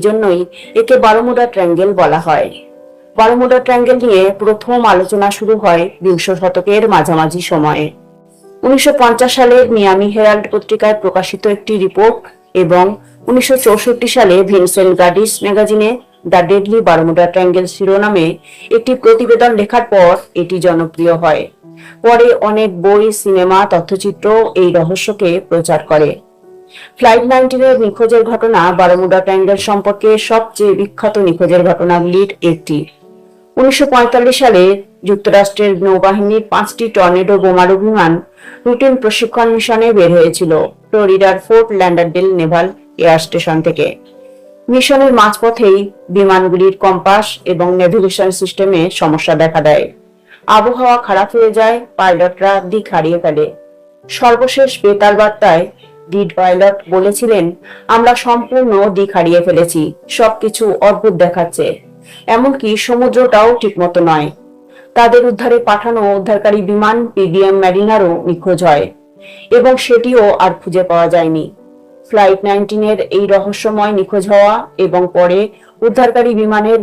জন্যই একে বারোমুডা ট্রায়াঙ্গেল বলা হয়। বারোমুডা ট্রায়াঙ্গেল নিয়ে প্রথম আলোচনা শুরু হয় বিংশ শতকের মাঝামাঝি সময়ে। উনিশশো সালের মিয়ামি হেরাল্ড পত্রিকায় প্রকাশিত একটি রিপোর্ট এবং উনিশশো চৌষট্টি সালে ভিনসেন্ট গাডিস ম্যাগাজিনে দ্য ডেডলি বারমুডা ট্রায়াঙ্গেল শিরোনামে একটি প্রতিবেদন লেখার পর এটি জনপ্রিয় হয়। পরে অনেক বই, সিনেমা, তথ্যচিত্র এই রহস্যকে প্রচার করে। ফ্লাইট নাইনটিনের নিখোঁজের ঘটনা বারমুডা ট্রায়াঙ্গেল সম্পর্কে সবচেয়ে বিখ্যাত নিখোঁজের ঘটনাগুলির একটি। উনিশশো সালে যুক্তরাষ্ট্রের নৌবাহিনীর পাঁচটি টর্নেডো বোমারু বিমান রুটিন প্রশিক্ষণ মিশনে বের হয়েছিল ফ্লোরিডার Fort Lauderdale naval air station থেকে। মিশনের মাঝপথেই বিমানগুলির কম্পাস এবং নেভিগেশন সিস্টেমে সমস্যা দেখা দেয়। আবহাওয়া খারাপ হয়ে যায়, পাইলটরা দিক হারিয়ে ফেলে। সর্বশেষ বেতার বার্তায় লিড পাইলট বলেছিলেন, আমরা সম্পূর্ণ দিক হারিয়ে ফেলেছি, সবকিছু অদ্ভুত দেখাচ্ছে। এমনকি সমুদ্রটাও ঠিকমতো নয়। তাদের উদ্ধারে পাঠানো উদ্ধারকারী বিমান পিডিএম ম্যারিনারও নিখোঁজ হয়, এবং সেটিও আর খুঁজে পাওয়া যায়নি। ফ্লাইট নাইনটিনের এই রহস্যময় নিখোঁজ হওয়া এবং পরে উদ্ধারকারী বিমানের